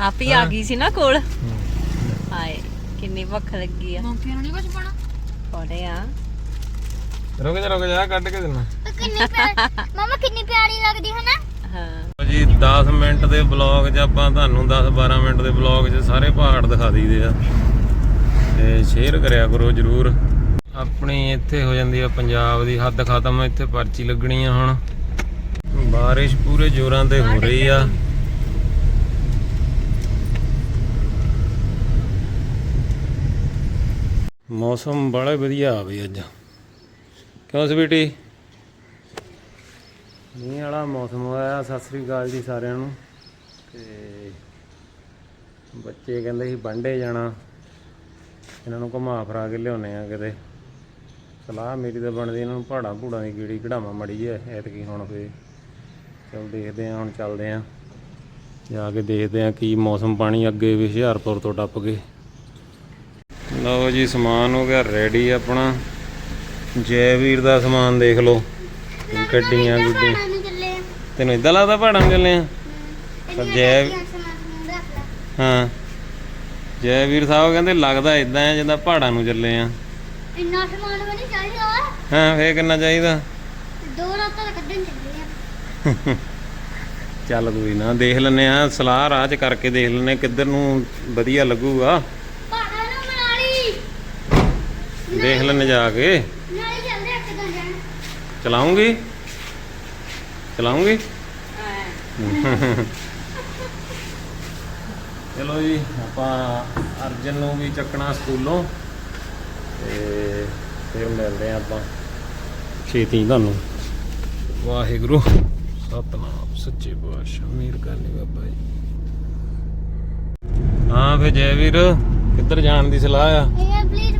ਆਪੀ ਆ ਗਈ ਸੀ ਨਾ ਕੋਲ। ਹਾਏ ਕਿੰਨੀ ਭੁੱਖ ਲੱਗੀ ਆ। ਮੌਂਕੀਆਂ ਨੂੰ ਨਹੀਂ ਕੁਝ ਪਾਣਾ ਪੜੇ ਆ। ਰੁਕ ਜਾ ਰੁਕ ਜਾ ਕੱਢ ਕੇ ਦੇਣਾ ਕਿੰਨੀ ਪਿਆਰੀ ਮਮਾ ਕਿੰਨੀ ਪਿਆਰੀ ਲੱਗਦੀ ਹੈ। ਨਾ ਹਾਂ ਜੀ 10 ਮਿੰਟ ਦੇ ਬਲੌਗ 'ਚ ਆਪਾਂ ਤੁਹਾਨੂੰ 10 12 ਮਿੰਟ ਦੇ ਬਲੌਗ 'ਚ ਸਾਰੇ ਪਹਾੜ ਦਿਖਾ ਦਈਦੇ ਆ। ਤੇ ਸ਼ੇਅਰ ਕਰਿਆ ਕਰੋ ਜਰੂਰ। ਆਪਣੀ ਇੱਥੇ ਹੋ ਜਾਂਦੀ ਆ ਪੰਜਾਬ ਦੀ ਹੱਦ ਖਤਮ ਇੱਥੇ ਪਰਚੀ ਲੱਗਣੀ ਆ ਹੁਣ। ਬਾਰਿਸ਼ ਪੂਰੇ ਜ਼ੋਰਾਂ ਤੇ ਹੋ ਰਹੀ ਆ। ਮੌਸਮ ਬੜਾ ਵਧੀਆ ਆ ਬਈ ਅੱਜ। ਕਿਉਂ ਸਵੀਟੀ? ਮੀਂਹ ਵਾਲਾ ਮੌਸਮ ਹੋਇਆ, ਸਤਿ ਸ੍ਰੀ ਅਕਾਲ ਜੀ ਸਾਰਿਆਂ ਨੂੰ। ਤੇ ਬੱਚੇ ਕਹਿੰਦੇ ਸੀ ਬੰਡੇ ਜਾਣਾ। ਇਹਨਾਂ ਨੂੰ ਘੁਮਾ ਫਰਾ ਕੇ ਲਿਆਉਣੇ ਆ ਕਿਤੇ। ਸਲਾਹ ਮੇਰੀ ਤਾਂ ਬਣਦੀ ਇਹਨਾਂ ਨੂੰ ਪਹਾੜਾਂ ਭੂੜਾਂ ਦੀ ਕੀੜੀ ਕਢਾਵਾਂ ਮੜੀ ਜੇ ਐਤਕੀ ਹੁਣ ਫੇ ਚਲ ਦੇਖਦੇ ਆ ਹੁਣ ਚੱਲਦੇ ਆ ਜਾ ਕੇ ਦੇਖਦੇ ਆ ਕੀ ਮੌਸਮ ਪਾਣੀ ਅੱਗੇ ਵੀ ਹੁਸ਼ਿਆਰਪੁਰ ਤੋਂ ਟੱਪ ਕੇ। ਲਓ ਜੀ ਸਮਾਨ ਹੋ ਗਿਆ ਰੈਡੀ ਆਪਣਾ। ਜੈ ਵੀਰ ਦਾ ਸਮਾਨ ਦੇਖ ਲਓ। ਗੱਡੀਆਂ ਗੁੱਡੀਆਂ। ਤੈਨੂੰ ਇਦਾਂ ਲੱਗਦਾ ਪਹਾੜਾਂ ਚੱਲੇ ਆ? ਪਰ ਜੈ ਹਾਂ। ਜੈ ਵੀਰ ਸਾਹਿਬ ਕਹਿੰਦੇ ਲੱਗਦਾ ਇਦਾਂ ਹੈ ਜਿੱਦਾਂ ਪਹਾੜਾਂ ਨੂੰ ਚੱਲੇ ਆ। ਇੰਨਾ ਸਮਾਨ ਵੀ ਨਹੀਂ ਚਾਹੀਦਾ। ਹਾਂ ਫੇਰ ਕਿੰਨਾ ਚਾਹੀਦਾ? ਦੋ ਰਾਤਾਂ ਕੱਢਣ ਚੱਲੇ ਆ। ਚੱਲ ਕੋਈ ਨਾ ਦੇਖ ਲੈਨੇ ਆ ਸਲਾਹ ਰਾਹ ਚ ਕਰਕੇ ਦੇਖ ਲੈਨੇ ਕਿੱਧਰ ਨੂੰ ਵਧੀਆ ਲੱਗੂਗਾ ਪਹਾੜਾਂ ਨੂੰ ਮਨਾਲੀ ਦੇਖ ਲੈਨੇ ਜਾ ਕੇ। ਨਾਲੇ ਚੱਲਦੇ ਆ ਇੱਕ ਦਿਨ ਜਾਣ? ਚਲਾਉਂਗੀ? ਚਲਾਉਂਗੀ? ਚਲੋ ਜੀ ਆਪਾਂ ਅਰਜਨ ਨੂੰ ਵੀ ਚੱਕਣਾ ਸਕੂਲੋਂ। ਤੇ ਫਿਰ ਮਿਲਦੇ ਆ ਆਪਾਂ। ਛੇਤੀ ਤੁਹਾਨੂੰ। ਵਾਹਿਗੁਰੂ ਸਤਨਾਮ ਸੱਚੇ ਪਾਤਸ਼ਾਹ ਮੇਰ ਕਰਨੀ ਬਾਬਾ ਜੀ। ਹਾਂ ਫੇ ਜੈ ਵੀਰ। ਕਿੱਧਰ ਜਾਣ ਦੀ ਸਲਾਹ ਆ? ਇਹ ਪਲੀਜ਼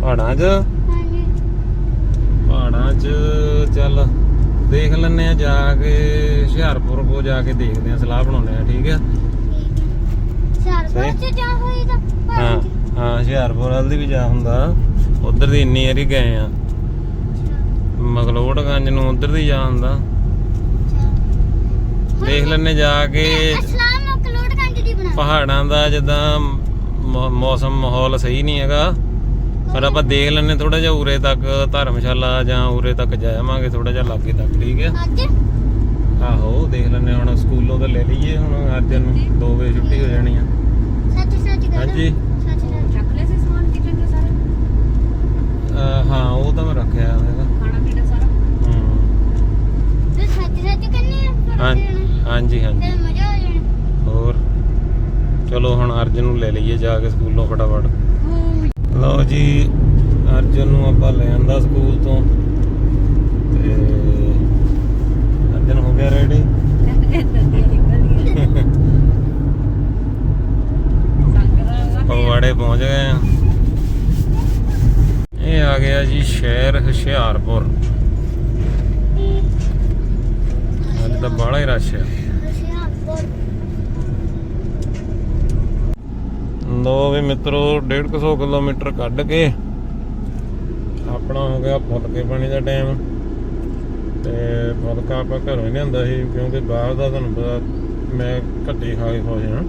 ਪਹਾੜਾਂ 'ਚ ਹਾਂਜੀ। ਪਹਾੜਾਂ 'ਚ ਚੱਲ ਦੇਖ ਲੈਨੇ ਆ ਜਾ ਕੇ ਹੁਸ਼ਿਆਰਪੁਰ ਕੋ ਜਾ ਕੇ ਦੇਖਦੇ ਆ ਸਲਾਹ ਬਣਾਉਂਦੇ ਆ ਠੀਕ ਆ? ਸਰਪੰਚ ਚ ਜਾ ਹੋਈ ਤਾਂ ਹਾਂ ਪਹਾੜਾਂ ਚ। ਹਾਂ ਹੁਸ਼ਿਆਰਪੁਰ ਵੱਲ ਦੀ ਵੀ ਜਾ ਹੁੰਦਾ। ਉਧਰ ਦੀ ਇੰਨੀ ਵਾਰੀ ਗਏ ਆ। ਮਗਲੋੜਗੰਜ ਨੂੰ ਉਧਰ ਦੀ ਜਾ ਹੁੰਦਾ। ਦੇਖ ਲੈਨੇ ਜਾ ਕੇ ਅਸਲਾਮ ਪਹਾੜਾਂ ਦਾ ਜਿੱਦਾਂ ਮੌਸਮ ਮਾਹੌਲ ਸਹੀ ਨਹੀਂ ਹੈਗਾ। ਪਰ ਆਪਾਂ ਦੇਖ ਲੈਨੇ ਥੋੜਾ ਜਿਹਾ ਉਰੇ ਤੱਕ ਧਰਮਸ਼ਾਲਾ ਜਾਂ ਉਰੇ ਤੱਕ ਜਾਵਾਂਗੇ ਥੋੜਾ ਜਿਹਾ ਲਾਗੇ ਤੱਕ ਠੀਕ ਹੈ? ਅੱਜ? ਆਹੋ ਦੇਖ ਲੈਨੇ ਹੁਣ ਸਕੂਲੋਂ ਤਾਂ ਲੈ ਲਈਏ ਹੁਣ ਅਰਜਨ ਨੂੰ 2 ਵਜੇ ਛੁੱਟੀ ਹੋ ਜਾਣੀ ਆ। ਸੱਚ ਸੱਚ ਕਰ ਹਾਂਜੀ। ਸੱਚ ਸੱਚ। ਚੱਕ ਲਿਆ ਸੀ ਸਮਾਨ ਕਿਚਨ ਦੇ ਸਾਰਾ? ਹਾਂ ਉਹ ਤਾਂ ਮੈਂ ਰੱਖਿਆ ਹੈਗਾ। ਖਾਣਾ ਪੀਣਾ ਸਾਰਾ? ਹੂੰ। ਤੇ ਸੱਚ ਸੱਚ ਕਰਨੀ ਆ? ਹਾਂ- ਪੜ੍ਹਦੇ ਰਹਿਣਾ। ਹਾਂਜੀ ਹਾਂਜੀ ਫਿਰ ਮਜ਼ਾ ਆ ਜਾਣਾ ਹੋਰ ਚਲੋ ਹੁਣ ਅਰਜਨ ਨੂੰ ਲੈ ਲਈਏ ਜਾ ਕੇ ਸਕੂਲੋਂ ਫਟਾਫਟ। ਲਓ ਜੀ, ਅਰਜਨ ਨੂੰ ਆਪਾਂ ਲੈ ਆਂਦਾ ਸਕੂਲ ਤੋਂ। ਤੇ ਅਰਜਨ ਹੋ ਗਿਆ ਰੈਡੀ ਫਗਵਾੜੇ ਪਹੁੰਚ ਗਏ ਆ। ਇਹ ਆ ਗਿਆ ਜੀ ਸ਼ਹਿਰ ਹੁਸ਼ਿਆਰਪੁਰ। ਅੱਜ ਤਾਂ ਬਾਹਲਾ ਹੀ ਰਸ਼ ਆ ਹੁਸ਼ਿਆਰਪੁਰ ਲੋ ਵੀ ਮਿੱਤਰੋ 150 ਕਿਲੋਮੀਟਰ ਕੱਢ ਕੇ ਆਪਣਾ ਹੋ ਗਿਆ ਫੁਲਕੇ ਪਾਣੀ ਦਾ ਟਾਈਮ। ਤੇ ਫੁਲਕਾ ਆਪਾਂ ਘਰੋਂ ਹੀ ਲਿਆਂਦਾ ਸੀ, ਕਿਉਂਕਿ ਬਾਹਰ ਦਾ ਤੁਹਾਨੂੰ ਪਤਾ ਮੈਂ ਘੱਟੇ ਖਾ ਕੇ ਖੁਸ਼ ਹਾਂ।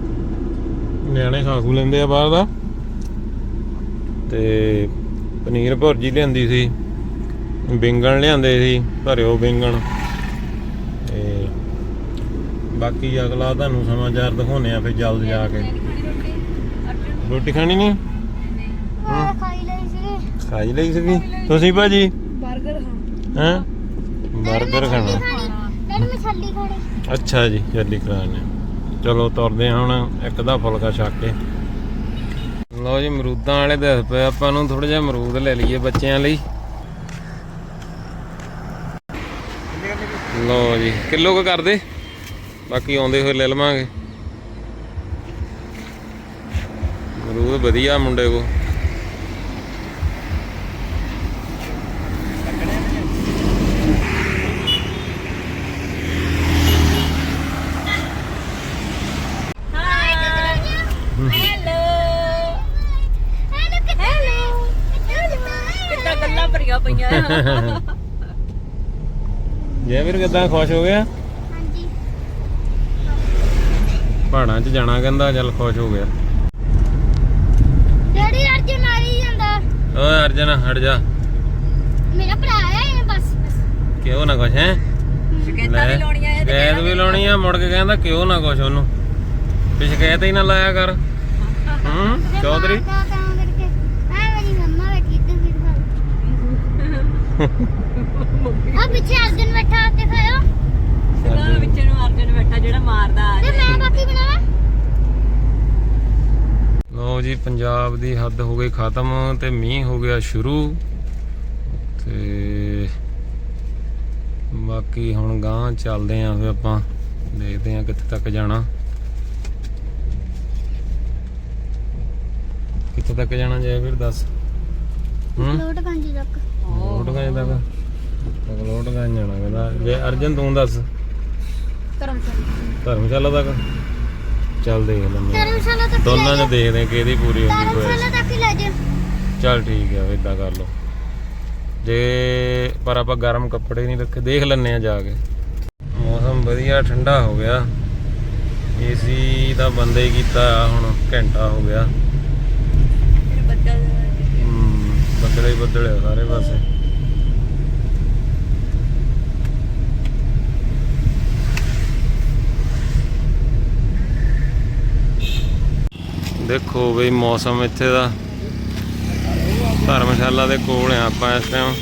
ਨਿਆਣੇ ਖਾ ਖੂ ਲੈਂਦੇ ਆ ਬਾਹਰ ਦਾ। ਤੇ ਪਨੀਰ ਭੁਰਜੀ ਲਿਆਂਦੀ ਸੀ, ਬਿੰਗਣ ਲਿਆਂਦੇ ਸੀ, ਭਰਿਓ ਬਿੰਗਣ। ਤੇ ਬਾਕੀ ਅਗਲਾ ਤੁਹਾਨੂੰ ਸਮਾਚਾਰ ਦਿਖਾਉਣੇ ਆ ਫਿਰ ਜਲਦ ਜਾ ਕੇ। ਰੋਟੀ ਖਾਣੀ ਨਹੀਂ? ਹਾਂ। ਖਾਈ ਲਈ ਸੀ ਖਾਈ ਲਈ ਸੀਗੀ? ਤੁਸੀਂ ਭਾਜੀ? 버ਗਰ ਹਾਂ? ਹੈਂ 버ਗਰ ਖਾਣਾ। ਡੈਡੀ ਮੈਂ ਛੱਲੀ ਖਾਣੀ। ਅੱਛਾ ਜੀ ਜਲਦੀ ਕਰਾਣੇ ਚਲੋ ਤੁਰਦੇ ਹਾਂ ਹੁਣ ਇੱਕ ਦਾ ਫੁਲਕਾ ਛੱਕ ਕੇ। ਲਓ ਜੀ ਅਮਰੂਦਾਂ ਵਾਲੇ ਦੱਸ ਪਏ ਆਪਾਂ ਨੂੰ ਥੋੜਾ ਜਿਹਾ ਅਮਰੂਦ ਲੈ ਲਈਏ ਬੱਚਿਆਂ ਲਈ। ਲਓ ਜੀ ਕਿਲੋ ਕੁ ਕਰਦੇ? ਬਾਕੀ ਆਉਂਦੇ ਹੋਏ ਲੈ ਲਵਾਂਗੇ। ਅਮਰੂਦ ਵਧੀਆ ਮੁੰਡੇ ਕੋ ਜੈ ਵੀਰ ਕਿਦਾਂ ਖੁਸ਼ ਹੋ ਗਿਆ? ਹਾਂਜੀ। ਪਹਾੜਾਂ 'ਚ ਜਾਣਾ ਕਹਿੰਦਾ ਚੱਲ ਖੁਸ਼ ਹੋ ਗਿਆ। ਡੈਡੀ ਅਰਜੁਨ ਆ ਰਹੀ ਜਾਂਦਾ। ਓਏ ਅਰਜਨ ਹਟ ਜਾ। ਮੇਰਾ ਭਰਾ ਆ ਇਹ ਬਸ ਬਸ। ਕਿਉਂ ਨਾ ਕੁਛ ਹੈ? ਸ਼ਿਕਾਇਤਾਂ ਵੀ ਲਾਉਣੀਆਂ ਇਹ ਸ਼ਿਕਾਇਤ ਵੀ ਲਾਉਣੀ ਆ ਮੁੜ ਕੇ ਕਹਿੰਦਾ ਕਿਉਂ ਨਾ ਕੁਛ ਉਹਨੂੰ। ਵੀ ਸ਼ਿਕਾਇਤ ਹੀ ਨਾ ਲਾਇਆ ਕਰ। ਹੂੰ ਚੌਧਰੀ? ਆ ਪਿੱਛੇ ਅਰਜੁਨ ਬੈਠਾ ਤੇ ਖਾਓ ਸਿੱਧਾ ਵਿੱਚ ਨੂੰ ਅਰਜਨ ਬੈਠਾ ਜਿਹੜਾ ਮਾਰਦਾ ਆ ਤੇ ਮੈਂ ਬਾਕੀ ਬਣਾਵਾਂ? ਜੀ ਪੰਜਾਬ ਦੀ ਹੱਦ ਹੋ ਗਈ ਖਤਮ ਤੇ ਮੀਂਹ ਹੋ ਗਿਆ ਸ਼ੁਰੂ ਤੇ ਬਾਕੀ ਹੁਣ ਗਾਂ ਚੱਲਦੇ ਆਂ ਫਿਰ ਆਪਾਂ ਦੇਖਦੇ ਆਂ ਕਿੱਥੇ ਤੱਕ ਜਾਣਾ। ਕਿੱਥੇ ਤੱਕ ਜਾਣਾ ਜੇ ਫਿਰ ਦੱਸ? ਹੂੰ? ਲੋਟ ਗੰਜੀ ਤੱਕ। ਲੋਟਗੰਜ ਤੱਕ? ਤੱਕ ਲੋਟਗੰਜ ਜਾਣਾ ਕਹਿੰਦਾ। ਜੇ ਅਰਜਨ ਤੂੰ ਦੱਸ? ਕਰਮ ਧਰਮਸ਼ਾਲਾ ਤੱਕ? ਚੱਲ ਦੇਖ ਲੈਂਦੇ। ਧਰਮਸ਼ਾਲਾ ਤੱਕ ਦੋਨਾਂ ਨੇ ਦੇਖਦੇ ਆਂ ਕਿਹਦੀ ਪੂਰੀ ਹੁੰਦੀ ਕੋਈ ਧਰਮਸ਼ਾਲਾ ਤੱਕ ਹੀ ਲੈ ਜਾ ਚੱਲ ਠੀਕ ਹੈ ਇਦਾਂ ਕਰ ਲਓ। ਜੇ ਪਰ ਆਪਾਂ ਗਰਮ ਕੱਪੜੇ ਨਹੀਂ ਰੱਖੇ ਦੇਖ ਲੈਣੇ ਆ ਜਾ ਕੇ। ਮੌਸਮ ਵਧੀਆ ਠੰਡਾ ਹੋ ਗਿਆ। ਏਸੀ ਦਾ ਬੰਦ ਹੀ ਕੀਤਾ ਆ ਹੁਣ ਘੰਟਾ ਹੋ ਗਿਆ। ਬੱਦਲ। ਬੱਦਲ ਹੀ ਬੱਦਲ ਸਾਰੇ ਪਾਸੇ। ਦੇਖੋ ਬਈ ਮੌਸਮ ਇੱਥੇ ਦਾ। ਧਰਮਸ਼ਾਲਾ ਦੇ ਕੋਲ ਆ ਆਪਾਂ ਇਸ ਟਾਈਮ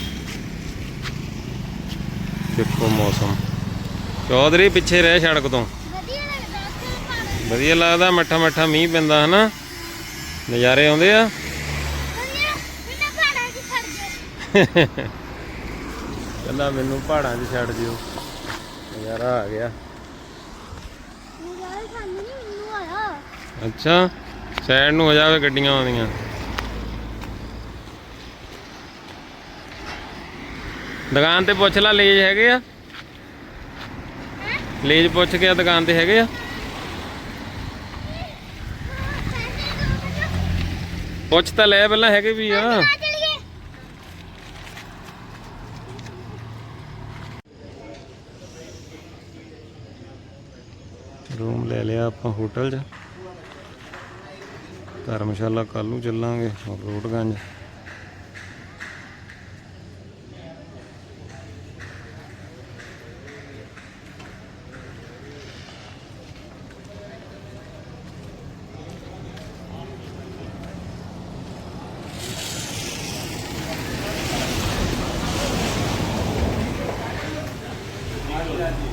ਦੇਖੋ ਮੌਸਮ। ਚੌਧਰੀ ਪਿੱਛੇ ਰਹਿ ਸੜਕ ਤੋਂ। ਵਧੀਆ ਲੱਗਦਾ ਮੱਠਾ ਮੱਠਾ ਮੀਂਹ ਪੈਂਦਾ ਹਨਾ? ਨਜ਼ਾਰੇ ਆਉਂਦੇ ਆ। ਕਹਿੰਦਾ ਮੈਨੂੰ ਪਹਾੜਾਂ 'ਚ ਛੱਡ ਦਿਓ। ਨਜ਼ਾਰਾ ਆ ਗਿਆ। ਯਾਰ ਸਾਨੂੰ ਨਹੀਂ ਮੈਨੂੰ ਆਇਆ। ਅੱਛਾ। ਸਾਈਡ ਨੂੰ ਹੋ ਜਾਵੇ ਗੱਡੀਆਂ ਆਉਂਦੀਆਂ। ਦੁਕਾਨ ਤੇ ਪੁੱਛ ਲੈ, ਲੇਜ ਹੈਗੇ ਆ? ਲੇਜ ਪੁੱਛ ਕੇ ਦੁਕਾਨ ਤੇ ਹੈਗੇ ਆ? ਪੁੱਛ ਤਾਂ ਲੈ, ਪਹਿਲਾਂ ਹੈਗੇ ਵੀ ਆ। ਰੂਮ ਲੈ ਲਿਆ ਆਪਾਂ ਹੋਟਲ 'ਚ। ਧਰਮਸ਼ਾਲਾ ਕੱਲ ਨੂੰ ਚੱਲਾਂਗੇ ਰੋਡਗੰਜ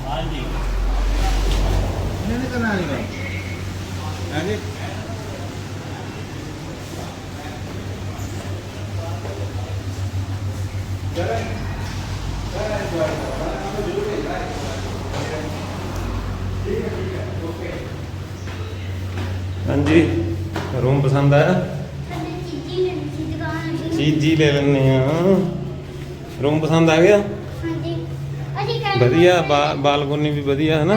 ਹਾਂਜੀ। ਰੂਮ ਪਸੰਦ ਆਇਆ ਲੈਣੀ ਸੀ ਦੁਕਾਨ ਅਸੀਂ ਚੀਜ਼ ਲੈ ਲੈਣੇ ਆ ਰੂਮ ਪਸੰਦ ਆ ਗਿਆ? ਹਾਂਜੀ। ਵਧੀਆ ਬਾਲਕੋਨੀ ਵੀ ਵਧੀਆ ਹੈ ਨਾ?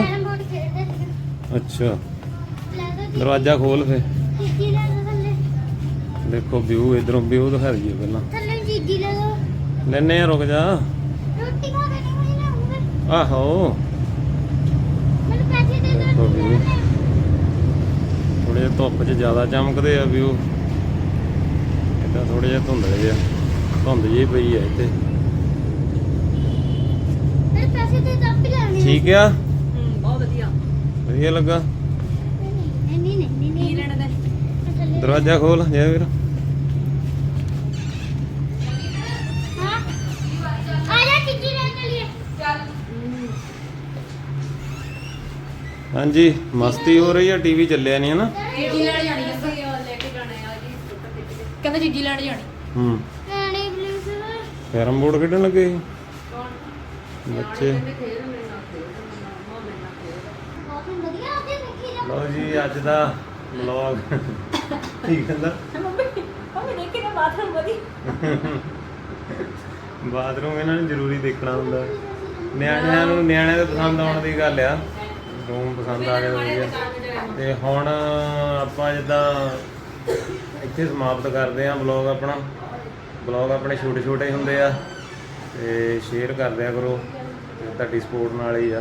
ਅੱਛਾ। ਦੋ ਦਰਵਾਜ਼ਾ ਖੋਲ ਫੇ ਦੋ ਦੇਖੋ ਵਿਊ ਇਧਰੋਂ ਵਿਊ ਦਿਖਾ ਦਈਏ ਪਹਿਲਾਂ। ਥੱਲੇ ਚੀਜ਼ੀ ਲੈ ਦੋ ਲੈਨੇ ਆ ਰੁਕ ਜਾ। ਰੋਟੀ ਖਾ ਕੇ ਨਹੀਂ ਆਹੋ। ਮੈਨੂੰ ਪੈਸੇ ਦੇ view। ਥੋੜੇ ਜਿਹਾ ਧੁੱਪ 'ਚ ਜ਼ਿਆਦਾ ਚਮਕਦੇ ਆ ਵਿਊ ਇਦਾਂ ਥੋੜੇ ਜਿਹਾ ਧੁੰਦਲੇ ਜਿਹਾ ਧੁੰਦ ਜਿਹੀ ਪਈ ਆ ਇੱਥੇ। ਪੈਸੇ ਲੈਣੇ ਠੀਕ ਆ? ਹੂੰ ਬਹੁਤ ਵਧੀਆ। ਵਧੀਆ ਲੱਗਾ? ਨਹੀਂ ਨਹੀਂ ਨਹੀਂ ਨਹੀਂ ਕੀ ਨਹੀਂ। ਲੈਣਾ ਤੇ? ਥੱਲੇ ਦਰਵਾਜ਼ਾ ਖੋਲ ਜੈ ਵੀਰ ਹਾਂ ਆ ਜਾ ਚੀਜ਼ੀ ਲੈ ਚਲੀਏ ਹਾਂਜੀ ਮਸਤੀ ਹੋ ਰਹੀ ਆ ਟੀਵੀ ਚੱਲਿਆ ਨਹੀਂ ਹਨਾ? ਚੀਜ਼ੀ ਲੈਣ ਜਾਣੀ ਅਸੀਂ ਲੈ ਕੇ ਜਾਣਾ ਆ ਜੀ ਕਹਿੰਦਾ ਚੀਜ਼ੀ ਲੈਣ ਜਾਣੀ। ਹੂੰ। ਰਾਣੀ ਪਲੀਜ਼ ਕੈਰਮ ਬੋਰਡ ਖੇਡਣ ਲੱਗੇ ਸੀ? ਬੱਚੇ। ਬਹੁਤ ਵਧੀਆ ਆਦੇ ਦੇਖੀ ਜਾ ਲਓ ਜੀ ਅੱਜ ਦਾ ਵਲੌਗ ਠੀਕ ਕਹਿੰਦਾ? ਮੰਮੀ ਮੰਮੀ ਦੇਖੀ ਨਾ ਬਾਥਰੂਮ ਵਧੀ ਬਾਥਰੂਮ ਇਹਨਾਂ ਨੂੰ ਜ਼ਰੂਰੀ ਦੇਖਣਾ ਹੁੰਦਾ। ਨਿਆਣਿਆਂ ਨੂੰ ਨਿਆਣਿਆਂ ਦੇ ਪਸੰਦ ਆਉਣ ਦੀ ਗੱਲ ਆ। ਪਸੰਦ ਆ ਗਿਆ ਵਧੀਆ। ਤੇ ਹੁਣ ਆਪਾਂ ਜਿੱਦਾਂ ਇੱਥੇ ਸਮਾਪਤ ਕਰਦੇ ਆਂ ਵਲੌਗ ਆਪਣਾ। ਵਲੌਗ ਆਪਣੇ ਛੋਟੇ ਛੋਟੇ ਹੁੰਦੇ ਆ। ਤੇ ਸ਼ੇਅਰ ਕਰ ਦਿਆ ਕਰੋ। ਤੁਹਾਡੀ ਸਪੋਰਟ ਨਾਲ ਹੀ ਆ।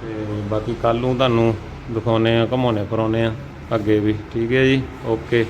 ਤੇ ਬਾਕੀ ਕੱਲ ਨੂੰ ਤੁਹਾਨੂੰ ਦਿਖਾਉਨੇ ਆ ਘਮਾਉਨੇ ਫਰਾਉਨੇ ਆ ਅੱਗੇ ਵੀ। ਠੀਕ ਹੈ ਜੀ? ਓਕੇ